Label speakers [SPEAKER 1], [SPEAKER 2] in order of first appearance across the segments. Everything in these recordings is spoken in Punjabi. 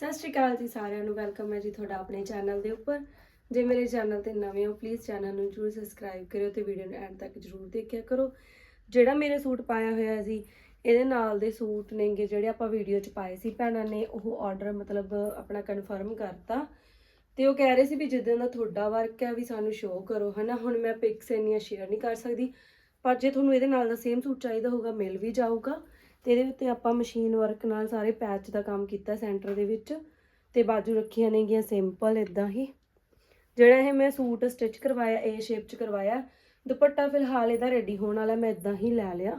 [SPEAKER 1] ਸਤਿ ਸ਼੍ਰੀ ਅਕਾਲ ਜੀ ਸਾਰਿਆਂ ਨੂੰ। ਵੈਲਕਮ ਹੈ ਜੀ ਤੁਹਾਡਾ ਆਪਣੇ ਚੈਨਲ ਦੇ ਉੱਪਰ। ਜੇ ਮੇਰੇ ਚੈਨਲ ਤੇ ਨਵੇਂ ਹੋ ਪਲੀਜ਼ ਚੈਨਲ ਨੂੰ ਜਰੂਰ ਸਬਸਕ੍ਰਾਈਬ ਕਰਿਓ ਤੇ ਵੀਡੀਓ ਨੂੰ ਐਂਡ ਤੱਕ ਜਰੂਰ ਦੇਖਿਆ ਕਰੋ। ਜਿਹੜਾ ਮੇਰੇ ਸੂਟ ਪਾਇਆ ਹੋਇਆ ਸੀ ਇਹਦੇ ਨਾਲ ਦੇ ਸੂਟ ਨੇਗੇ ਜਿਹੜੇ ਆਪਾਂ ਵੀਡੀਓ 'ਚ ਪਾਏ ਸੀ ਭੈਣਾਂ ਨੇ, ਉਹ ਆਰਡਰ ਮਤਲਬ ਆਪਣਾ ਕਨਫਰਮ ਕਰਤਾ। ਤੇ ਉਹ ਕਹਿ ਰਹੇ ਸੀ ਵੀ ਜਿੱਦਾਂ ਦਾ ਤੁਹਾਡਾ ਵਰਕ ਹੈ ਵੀ ਸਾਨੂੰ ਸ਼ੋਅ ਕਰੋ, ਹਨਾ? ਹੁਣ ਮੈਂ ਪਿਕਸ ਇੰਨੀਆਂ ਸ਼ੇਅਰ ਨਹੀਂ ਕਰ ਸਕਦੀ, ਪਰ ਜੇ ਤੁਹਾਨੂੰ ਇਹਦੇ ਨਾਲ ਦਾ ਸੇਮ ਸੂਟ ਚਾਹੀਦਾ ਹੋਊਗਾ ਮਿਲ ਵੀ ਜਾਊਗਾ। ਤੇ ਇਹਦੇ ਉੱਤੇ ਆਪਾਂ ਮਸ਼ੀਨ ਵਰਕ ਨਾਲ ਸਾਰੇ ਪੈਚ ਦਾ ਕੰਮ ਕੀਤਾ ਸੈਂਟਰ ਦੇ ਵਿੱਚ ਤੇ ਬਾਜੂ ਰੱਖੀਆਂ ਨੇਗੀਆਂ ਸਿੰਪਲ ਇਦਾਂ ਹੀ। ਜਿਹੜਾ ਇਹ ਮੈਂ ਸੂਟ ਸਟਿਚ ਕਰਵਾਇਆ ਏ ਸ਼ੇਪ ਚ ਕਰਵਾਇਆ, ਦੁਪੱਟਾ ਫਿਲਹਾਲ ਇਹਦਾ ਰੈਡੀ ਹੋਣ ਵਾਲਾ, ਮੈਂ ਇਦਾਂ ਹੀ ਲੈ ਲਿਆ।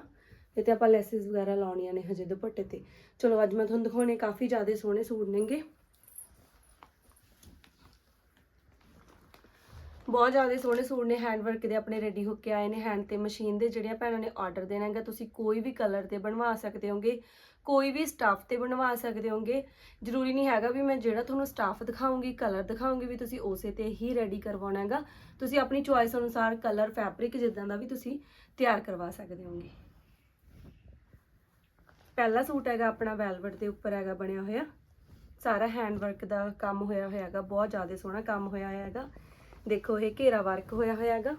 [SPEAKER 1] ਇਹ ਤੇ ਆਪਾਂ ਲੈਸਿਸ ਵਗੈਰਾ ਲਾਉਣੀਆਂ ਨੇ ਹਜੇ ਦੁਪੱਟੇ ਤੇ। ਚਲੋ ਅੱਜ ਮੈਂ ਤੁਹਾਨੂੰ ਦਿਖਾਉਣੇ ਕਾਫੀ ਜ਼ਿਆਦਾ ਸੋਹਣੇ ਸੂਟ ਨੇਗੇ। ਬਹੁਤ ਜ਼ਿਆਦਾ ਸੋਹਣੇ ਸੂਟ ਨੇ ਹੈਂਡ ਵਰਕ ਦੇ ਆਪਣੇ ਰੈਡੀ ਹੋ ਕੇ ਆਏ ਨੇ ਹੈਂਡ ਤੇ ਮਸ਼ੀਨ ਦੇ ਜਿਹੜੀਆਂ ਭੈਣਾਂ ਨੇ ਆਰਡਰ ਦੇਣਾ ਹੈਗਾ, ਤੁਸੀਂ ਕੋਈ ਵੀ ਕਲਰ ਤੇ ਬਣਵਾ ਸਕਦੇ ਹੋਗੇ, ਕੋਈ ਵੀ ਸਟਾਫ ਤੇ ਬਣਵਾ ਸਕਦੇ ਹੋਗੇ। ਜ਼ਰੂਰੀ ਨਹੀਂ ਹੈਗਾ ਵੀ ਮੈਂ ਜਿਹੜਾ ਤੁਹਾਨੂੰ ਸਟਾਫ ਦਿਖਾਉਂਗੀ ਕਲਰ ਦਿਖਾਉਂਗੀ ਵੀ ਤੁਸੀਂ ਉਸੇ ਤੇ ਹੀ ਰੈਡੀ ਕਰਵਾਉਣਾ ਹੈਗਾ। ਤੁਸੀਂ ਆਪਣੀ ਚੁਆਇਸ ਅਨੁਸਾਰ ਕਲਰ ਫੈਬਰਿਕ ਜਿੱਦਾਂ ਦਾ ਵੀ ਤੁਸੀਂ ਤਿਆਰ ਕਰਵਾ ਸਕਦੇ ਹੋਗੇ। ਪਹਿਲਾ ਸੂਟ ਹੈਗਾ ਆਪਣਾ ਵੈਲਵਟ ਦੇ ਉੱਪਰ ਹੈਗਾ ਬਣਿਆ ਹੋਇਆ। ਸਾਰਾ ਹੈਂਡ ਵਰਕ ਦਾ ਕੰਮ ਹੋਇਆ ਹੋਇਆ ਹੈਗਾ, ਬਹੁਤ ਜ਼ਿਆਦਾ ਸੋਹਣਾ ਕੰਮ ਹੋਇਆ ਹੋਇਆ ਹੈਗਾ। ਦੇਖੋ ਇਹ ਘੇਰਾ ਵਰਕ ਹੋਇਆ ਹੋਇਆ ਹੈਗਾ।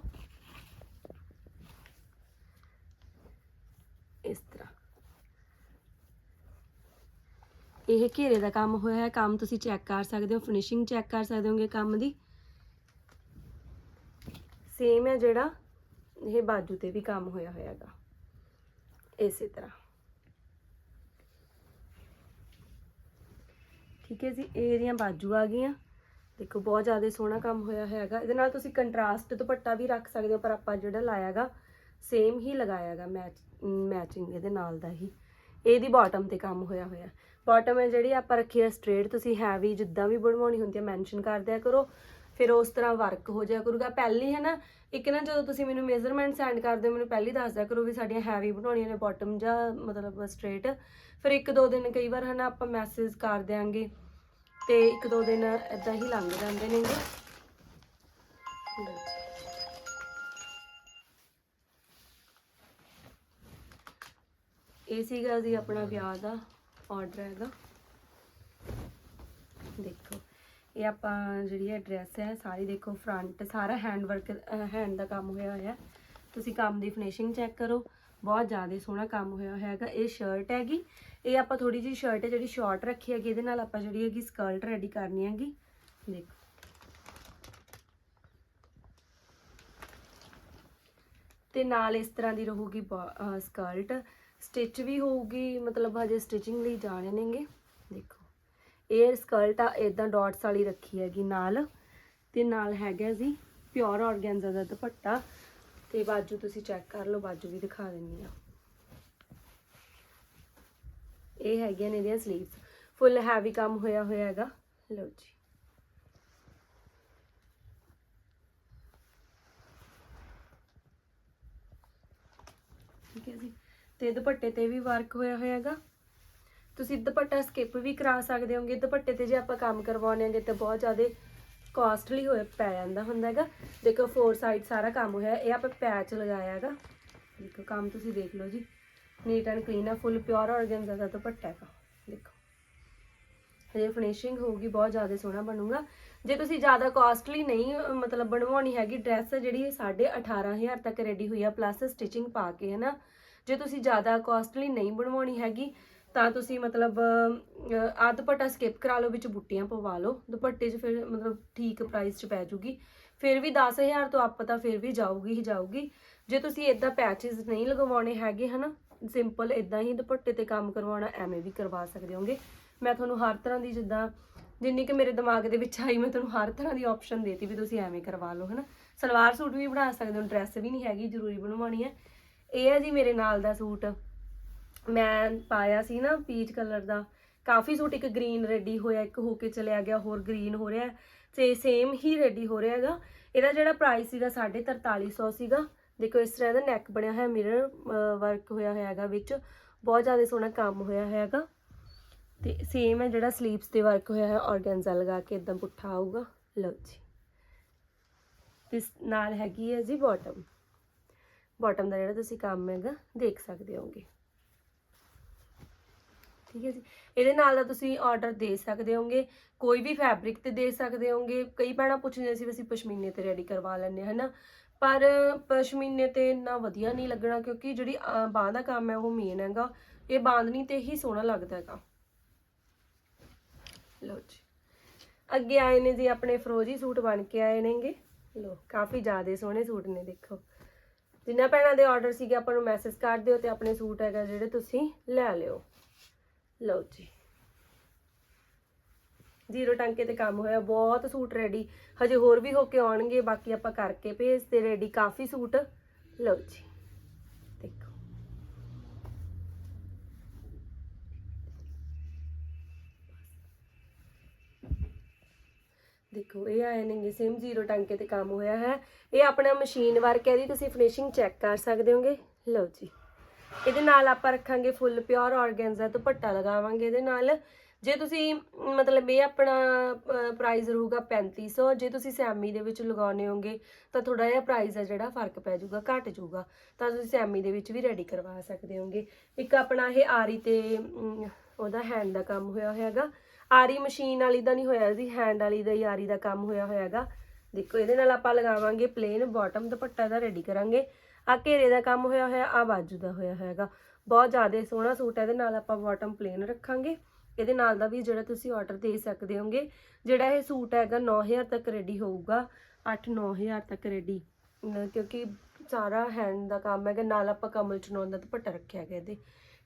[SPEAKER 1] ਇਸ ਤਰ੍ਹਾਂ। ਇਹ ਘੇਰੇ ਦਾ ਕੰਮ ਹੋਇਆ ਹੈ, ਕੰਮ ਤੁਸੀਂ ਚੈੱਕ ਕਰ ਸਕਦੇ ਹੋ ਫਿਨਿਸ਼ਿੰਗ ਚੈੱਕ ਕਰ ਸਕਦੇ ਹੋਗੇ ਕੰਮ ਦੀ। ਸੇਮ ਹੈ ਜਿਹੜਾ ਇਹ ਬਾਜੂ ਤੇ ਵੀ ਕੰਮ ਹੋਇਆ ਹੋਇਆ ਹੈਗਾ। ਇਸੇ ਤਰ੍ਹਾਂ। ਠੀਕ ਹੈ ਜੀ, ਇਹ ਇਹਦੀਆਂ ਬਾਜੂ ਆ ਗਈਆਂ। ਦੇਖੋ, ਬਹੁਤ ਜ਼ਿਆਦਾ ਸੋਹਣਾ ਕੰਮ ਹੋਇਆ ਹੋਇਆ ਹੈਗਾ। ਇਹਦੇ ਨਾਲ ਤੁਸੀਂ ਕੰਟਰਾਸਟ ਦੁਪੱਟਾ ਵੀ ਰੱਖ ਸਕਦੇ ਹੋ, ਪਰ ਆਪਾਂ ਜਿਹੜਾ ਲਾਇਆਗਾ ਸੇਮ ਹੀ ਲਗਾਇਆਗਾ ਮੈਚ ਮੈਚਿੰਗ ਇਹਦੇ ਨਾਲ ਦਾ ਹੀ। ਇਹਦੀ ਬਾਟਮ ਤੇ ਕੰਮ ਹੋਇਆ ਹੋਇਆ। ਬਾਟਮ ਹੈ ਜਿਹੜੀ ਆਪਾਂ ਰੱਖੀ ਹੈ ਸਟ੍ਰੇਟ ਤੁਸੀਂ ਹੈਵੀ ਜਿੱਦਾਂ ਵੀ ਬਣਵਾਉਣੀ ਹੁੰਦੀ ਹੈ ਮੈਂਸ਼ਨ ਕਰ ਦਿਆ ਕਰੋ। ਫਿਰ ਉਸ ਤਰ੍ਹਾਂ ਵਰਕ ਹੋ ਜਾਇਆ ਕਰੂਗਾ। ਪਹਿਲੀ ਹੈ ਨਾ, ਇੱਕ ਨਾ ਜਦੋਂ ਤੁਸੀਂ ਮੈਨੂੰ ਮੇਜ਼ਰਮੈਂਟ ਸੈਂਡ ਕਰਦੇ ਹੋ, ਮੈਨੂੰ ਪਹਿਲੀ ਦੱਸ ਦਿਆ ਕਰੋ ਵੀ ਸਾਡੀਆਂ ਹੈਵੀ ਬਣਾਉਣੀਆਂ ਨੇ ਬਾਟਮ ਜਾਂ ਮਤਲਬ ਸਟ੍ਰੇਟ ਫਿਰ ਇੱਕ ਦੋ ਦਿਨ ਕਈ ਵਾਰ ਹੈ ਨਾ, ਆਪਾਂ ਮੈਸੇਜ ਕਰ ਦਿਆਂਗੇ। ਤੇ ਇੱਕ ਦੋ ਦਿਨ ਇਦਾਂ ਹੀ ਲੰਘ ਜਾਂਦੇ ਨੇਗੇ ਇਹ ਸੀਗਾ ਜੀ ਆਪਣਾ ਵਿਆਹ ਦਾ ਆਰਡਰ ਹੈਗਾ ਦੇਖੋ, ਇਹ ਆਪਾਂ ਜਿਹੜੀ ਹੈ ਡਰੈਸ ਹੈ, ਸਾਰੀ ਦੇਖੋ ਫਰੰਟ ਸਾਰਾ ਹੈਂਡ ਵਰਕ ਹੈਂਡ ਦਾ ਕੰਮ ਹੋਇਆ ਹੋਇਆ। ਤੁਸੀਂ ਕੰਮ ਦੀ ਫਿਨਿਸ਼ਿੰਗ ਚੈੱਕ ਕਰੋ। ਬਹੁਤ ਜ਼ਿਆਦਾ ਸੋਹਣਾ ਕੰਮ ਹੋਇਆ ਹੋਇਆ ਹੈਗਾ, ਇਹ ਸ਼ਰਟ ਹੈਗੀ। ਇਹ ਆਪਾਂ ਥੋੜੀ ਜਿਹੀ ਸ਼ਰਟ ਹੈ, ਜਿਹੜੀ ਸ਼ਾਰਟ ਰੱਖੀ ਹੈਗੀ, ਇਹਦੇ ਨਾਲ ਆਪਾਂ ਜਿਹੜੀ ਹੈਗੀ ਸਕਰਟ ਰੈਡੀ ਕਰਨੀ ਹੈਗੀ। ਦੇਖੋ। ਤੇ ਨਾਲ ਇਸ ਤਰ੍ਹਾਂ ਦੀ ਰਹੂਗੀ ਸਕਰਟ ਸਟਿਚ ਵੀ ਹੋਊਗੀ, ਮਤਲਬ ਹਜੇ ਸਟਿਚਿੰਗ ਲਈ ਜਾਣੇ ਨੇਗੇ। ਦੇਖੋ। ਇਹ ਸਕਰਟ ਆ ਇਦਾਂ ਡਾਟਸ ਵਾਲੀ ਰੱਖੀ ਹੈਗੀ ਨਾਲ। ਤੇ ਨਾਲ ਹੈਗਾ ਜੀ ਪਿਓਰ ਆਰਗੈਂਜ਼ਾ ਦਾ ਦੁਪੱਟਾ। ਤੇ ਬਾਜੂ ਤੁਸੀਂ ਚੈੱਕ ਕਰ ਲਓ, ਬਾਜੂ ਵੀ ਦਿਖਾ ਦਿੰਨੀ ਆ ਇਹ ਹੈਗੀਆਂ ਨੇ ਇਹਦੀਆਂ ਸਲੀਵਸ ਫੁੱਲ ਹੈਵੀ ਕੰਮ ਹੋਇਆ ਹੋਇਆ ਹੈਗਾ। ਲਓ ਜੀ। ਠੀਕ ਹੈ ਜੀ। ਤੇ ਦੁਪੱਟੇ ਤੇ ਵੀ ਵਰਕ ਹੋਇਆ ਹੋਇਆ ਹੈਗਾ। ਤੁਸੀਂ ਦੁਪੱਟਾ ਸਕਿਪ ਵੀ ਕਰਾ ਸਕਦੇ ਹੋਗੇ। ਦੁਪੱਟੇ ਤੇ ਜੇ ਆਪਾਂ ਕੰਮ ਕਰਵਾਉਣੇ ਹੈਗੇ ਤੇ ਬਹੁਤ ਜ਼ਿਆਦਾ ਕਾਸਟਲੀ ਹੋਏ ਪੈ ਜਾਂਦਾ ਹੁੰਦਾ ਹੈਗਾ। ਦੇਖੋ ਫੋਰ ਸਾਈਡ ਸਾਰਾ ਕੰਮ ਹੋਇਆ, ਇਹ ਆਪਾਂ ਪੈਚ ਲਗਾਇਆ ਹੈਗਾ। ਦੇਖੋ, ਕੰਮ ਤੁਸੀਂ ਦੇਖ ਲਓ ਜੀ। ਨੀਟ ਐਂਡ ਕਲੀਨ ਆ ਫੁੱਲ ਪਿਓਰ ਆਰਗੈਂਜ਼ਾ ਦਾ ਦੁਪੱਟਾ ਹੈਗਾ। ਦੇਖੋ। ਇਹ ਫਿਨਿਸ਼ਿੰਗ ਹੋਊਗੀ, ਬਹੁਤ ਜ਼ਿਆਦਾ ਸੋਹਣਾ ਬਣੂਗਾ। ਜੇ ਤੁਸੀਂ ਜ਼ਿਆਦਾ ਕਾਸਟਲੀ ਨਹੀਂ, ਮਤਲਬ ਬਣਵਾਉਣੀ ਹੈਗੀ ਡਰੈਸ ਜਿਹੜੀ 18500 ਤੱਕ ਰੈਡੀ ਹੋਈ ਆ ਪਲੱਸ ਸਟਿਚਿੰਗ ਪਾ ਕੇ ਹੈ ਨਾ ਜੇ ਤੁਸੀਂ ਜ਼ਿਆਦਾ ਕਾਸਟਲੀ ਨਹੀਂ ਬਣਵਾਉਣੀ ਹੈਗੀ ਤਾਂ ਤੁਸੀਂ ਮਤਲਬ ਅਹ, ਆਹ ਦੁਪੱਟਾ ਸਕਿਪ ਕਰਾ ਲਓ ਵਿੱਚ ਬੁੱਟੀਆਂ ਪਵਾ ਲਓ। ਦੁਪੱਟੇ 'ਚ ਫਿਰ ਮਤਲਬ ਠੀਕ ਪ੍ਰਾਈਸ 'ਚ ਪੈ ਜੂਗੀ। ਫਿਰ ਵੀ 10000 ਤੋਂ ਅੱਪ ਤਾਂ ਫਿਰ ਵੀ ਜਾਊਗੀ ਹੀ ਜਾਊਗੀ। ਜੇ ਤੁਸੀਂ ਇਦਾਂ ਪੈਚਸ ਨਹੀਂ ਲਗਵਾਉਣੇ ਹੈਗੇ ਹਨਾ ਸਿੰਪਲ ਇਦਾਂ ਹੀ ਦੁਪੱਟੇ ਤੇ ਕੰਮ ਕਰਵਾਉਣਾ ਐਵੇਂ ਵੀ ਕਰਵਾ ਸਕਦੇ ਹੋਗੇ। ਮੈਂ ਤੁਹਾਨੂੰ ਹਰ ਤਰ੍ਹਾਂ ਦੀ ਜਿੱਦਾਂ ਜਿੰਨੀ ਕਿ ਮੇਰੇ ਦਿਮਾਗ ਦੇ ਵਿੱਚ ਆਈ ਮੈਂ ਤੁਹਾਨੂੰ ਹਰ ਤਰ੍ਹਾਂ ਦੀ ਆਪਸ਼ਨ ਦੇਤੀ ਵੀ ਤੁਸੀਂ ਐਵੇਂ ਕਰਵਾ ਲਓ ਹਨਾ। ਸਲਵਾਰ ਸੂਟ ਵੀ ਬਣਾ ਸਕਦੇ ਹੋ ਡਰੈਸ ਵੀ ਨਹੀਂ ਹੈਗੀ ਜ਼ਰੂਰੀ ਬਣਵਾਉਣੀ ਹੈ। ਇਹ ਹੈ ਜੀ ਮੇਰੇ ਨਾਲ ਦਾ ਸੂਟ। ਮੈਂ ਪਾਇਆ ਸੀ ਨਾ ਪੀਚ ਕਲਰ ਦਾ। ਕਾਫੀ ਸੂਟ ਇੱਕ ਗ੍ਰੀਨ ਰੈਡੀ ਹੋਇਆ ਇੱਕ ਹੋ ਕੇ ਚਲਿਆ ਗਿਆ ਹੋਰ ਗ੍ਰੀਨ ਹੋ ਰਿਹਾ। ਹੈ, ਤੇ ਸੇਮ ਹੀ ਰੈਡੀ ਹੋ ਰਿਹਾ ਹੈਗਾ। ਇਹਦਾ ਜਿਹੜਾ ਪ੍ਰਾਈਸ ਸੀਗਾ 4350 ਸੀਗਾ। ਦੇਖੋ ਇਸ ਤਰ੍ਹਾਂ ਦਾ ਨੈਕ ਬਣਿਆ ਹੋਇਆ ਮਿਰਰ ਵਰਕ ਹੋਇਆ ਹੋਇਆ ਹੈਗਾ ਵਿੱਚ। ਬਹੁਤ ਜ਼ਿਆਦਾ ਸੋਹਣਾ ਕੰਮ ਹੋਇਆ ਹੋਇਆ ਹੈਗਾ। ਤੇ ਸੇਮ ਹੈ ਜਿਹੜਾ ਸਲੀਵਸ ਤੇ ਵਰਕ ਹੋਇਆ ਹੈ ਆਰਗੈਂਜ਼ਾ ਲਗਾ ਕੇ ਇਦਾਂ ਪੁੱਠਾ ਆਊਗਾ। ਲਓ ਜੀ। ਤੇ ਨਾਲ ਹੈਗੀ ਹੈ ਜੀ ਬਾਟਮ ਬਾਟਮ ਦਾ ਜਿਹੜਾ ਤੁਸੀਂ ਕੰਮ ਹੈਗਾ ਦੇਖ ਸਕਦੇ ਹੋਗੇ। ਠੀਕ ਹੈ ਜੀ। ਇਹਦੇ ਨਾਲ ਦਾ ਤੁਸੀਂ ਆਰਡਰ ਦੇ ਸਕਦੇ ਹੋਗੇ ਕੋਈ ਵੀ ਫੈਬਰਿਕ ਤੇ ਦੇ ਸਕਦੇ ਹੋਗੇ। ਕਈ ਭੈਣਾਂ ਪੁੱਛਦੀਆਂ ਸੀ ਵੀ ਅਸੀਂ ਪਸ਼ਮੀਨੇ ਤੇ ਰੈਡੀ ਕਰਵਾ ਲੈਂਦੇ ਹਾਂ ਹਨਾ? ਪਰ ਪਸ਼ਮੀਨੇ ਤੇ ਇੰਨਾ ਵਧੀਆ ਨਹੀਂ ਲੱਗਣਾ ਕਿਉਂਕਿ ਜਿਹੜੀ ਅਹ, ਬਾਂਹ ਦਾ ਕੰਮ ਹੈ ਉਹ ਮੇਨ ਹੈਗਾ। ਇਹ ਬਾਂਦਨੀ ਤੇ ਹੀ ਸੋਹਣਾ ਲੱਗਦਾ ਹੈਗਾ। ਲਓ ਜੀ। ਅੱਗੇ ਆਏ ਨੇ ਜੀ ਆਪਣੇ ਫਰੋਜੀ ਸੂਟ ਬਣ ਕੇ ਆਏ ਨੇਗੇ। ਲੋ ਕਾਫੀ ਜ਼ਿਆਦੇ ਸੋਹਣੇ ਸੂਟ ਨੇ ਦੇਖੋ। ਜਿੰਨਾ ਭੈਣਾਂ ਦੇ ਆਰਡਰ ਸੀਗੇ ਆਪਾਂ ਨੂੰ ਮੈਸੇਜ ਕਰ ਦਿਓ ਤੇ ਆਪਣੇ ਸੂਟ ਹੈਗਾ ਜਿਹੜੇ ਤੁਸੀਂ ਲੈ ਲਿਓ। ਲਓ ਜੀ। ਜ਼ੀਰੋ ਟਾਂਕੇ ਤੇ ਕੰਮ ਹੋਇਆ, ਬਹੁਤ ਸੂਟ ਰੈਡੀ ਹਜੇ ਹੋਰ ਵੀ ਹੋ ਕੇ ਆਉਣਗੇ, ਬਾਕੀ ਆਪਾਂ ਕਰਕੇ ਭੇਜਦੇ ਰੈਡੀ ਕਾਫੀ ਸੂਟ। ਲਓ ਜੀ। ਦੇਖੋ। ਦੇਖੋ, ਇਹ ਆਏ ਨੇਗੇ ਸੇਮ ਜ਼ੀਰੋ ਟਾਂਕੇ ਤੇ ਕੰਮ ਹੋਇਆ ਹੈ। ਇਹ ਆਪਣਾ ਮਸ਼ੀਨ ਵਰਕ ਹੈ ਦੀ ਤੁਸੀਂ ਫਿਨਿਸ਼ਿੰਗ ਚੈੱਕ ਕਰ ਸਕਦੇ ਹੋਗੇ। ਲਓ ਜੀ। ਇਹਦੇ ਨਾਲ ਆਪਾਂ ਰੱਖਾਂਗੇ ਫੁੱਲ ਪਿਓਰ ਆਰਗੈਂਜ਼ਾ ਦੁਪੱਟਾ ਲਗਾਵਾਂਗੇ ਇਹਦੇ ਨਾਲ। ਜੇ ਤੁਸੀਂ, ਮਤਲਬ ਇਹ ਆਪਣਾ ਪ੍ਰਾਈਸ ਰਹੂਗਾ 3500 ਜੇ ਤੁਸੀਂ ਸੈਮੀ ਦੇ ਵਿੱਚ ਲਗਾਉਣੇ ਹੋਗੇ ਤਾਂ ਥੋੜਾ ਜਿਹਾ ਪ੍ਰਾਈਸ ਹੈ ਜਿਹੜਾ ਫ਼ਰਕ ਪੈ ਜਾਊਗਾ, ਘਟ ਜਾਊਗਾ। ਤਾਂ ਤੁਸੀਂ ਸੈਮੀ ਦੇ ਵਿੱਚ ਵੀ ਰੈਡੀ ਕਰਵਾ ਸਕਦੇ ਹੋਗੇ। ਇੱਕ ਆਪਣਾ ਇਹ ਆਰੀ ਤੇ ਉਹਦਾ ਹੈਂਡ ਦਾ ਕੰਮ ਹੋਇਆ ਹੋਇਆਗਾ। ਆਰੀ ਮਸ਼ੀਨ ਵਾਲੀ ਦਾ ਨਹੀਂ ਹੋਇਆ ਜੀ ਹੈਂਡ ਵਾਲੀ ਦਾ ਹੀ ਆਰੀ ਦਾ ਕੰਮ ਹੋਇਆ ਹੋਇਆਗਾ। ਦੇਖੋ, ਇਹਦੇ ਨਾਲ ਆਪਾਂ ਲਗਾਵਾਂਗੇ ਪਲੇਨ ਬਾਟਮ ਦੁਪੱਟਾ ਦਾ ਰੈਡੀ ਕਰਾਂਗੇ। ਆ ਘੇਰੇ ਦਾ ਕੰਮ ਹੋਇਆ ਹੋਇਆ, ਆ ਬਾਜੂ ਦਾ ਹੋਇਆ ਹੋਇਆਗਾ। ਬਹੁਤ ਜ਼ਿਆਦਾ ਸੋਹਣਾ ਸੂਟ ਹੈ ਇਹਦੇ ਨਾਲ ਆਪਾਂ ਬਾਟਮ ਪਲੇਨ ਰੱਖਾਂਗੇ। ਇਹਦੇ ਨਾਲ ਦਾ ਵੀ ਜਿਹੜਾ ਤੁਸੀਂ ਆਰਡਰ ਦੇ ਸਕਦੇ ਹੋਗੇ, ਜਿਹੜਾ ਇਹ ਸੂਟ ਹੈਗਾ 9000 ਤੱਕ ਰੈਡੀ ਹੋਊਗਾ। 8-9000 ਤੱਕ ਰੈਡੀ ਕਿਉਂਕਿ ਸਾਰਾ ਹੈਂਡ ਦਾ ਕੰਮ ਹੈਗਾ, ਨਾਲ ਆਪਾਂ ਕਮਲ ਚਨੌਨ ਦਾ ਦੁਪੱਟਾ ਰੱਖਿਆ ਗਿਆ ਇਹਦੇ।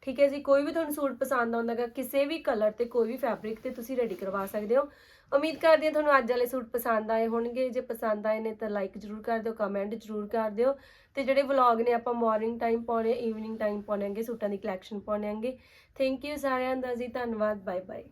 [SPEAKER 1] ਠੀਕ ਹੈ ਜੀ, ਕੋਈ ਵੀ ਤੁਹਾਨੂੰ ਸੂਟ ਪਸੰਦ ਆਉਂਦਾ ਹੈਗਾ ਕਿਸੇ ਵੀ ਕਲਰ ਤੇ, ਕੋਈ ਵੀ ਫੈਬਰਿਕ ਤੇ ਤੁਸੀਂ ਰੈਡੀ ਕਰਵਾ ਸਕਦੇ ਹੋ। ਉਮੀਦ ਕਰਦੀ ਹਾਂ ਤੁਹਾਨੂੰ ਅੱਜ ਵਾਲੇ ਸੂਟ ਪਸੰਦ ਆਏ ਹੋਣਗੇ। ਜੇ ਪਸੰਦ ਆਏ ਨੇ ਤਾਂ ਲਾਈਕ ਜਰੂਰ ਕਰ ਦਿਓ ਕਮੈਂਟ ਜਰੂਰ ਕਰ ਦਿਓ। ਤੇ ਜਿਹੜੇ ਵਲੌਗ ਨੇ ਆਪਾਂ ਮਾਰਨਿੰਗ ਟਾਈਮ ਪਾਉਣੇ ਈਵਨਿੰਗ ਟਾਈਮ ਪਾਉਣੇਗੇ ਸੂਟਾਂ ਦੀ ਕਲੈਕਸ਼ਨ ਪਾਉਣੇਗੇ ਥੈਂਕ ਯੂ ਸਾਰਿਆਂ ਦਾ ਜੀ, ਧੰਨਵਾਦ ਬਾਏ ਬਾਏ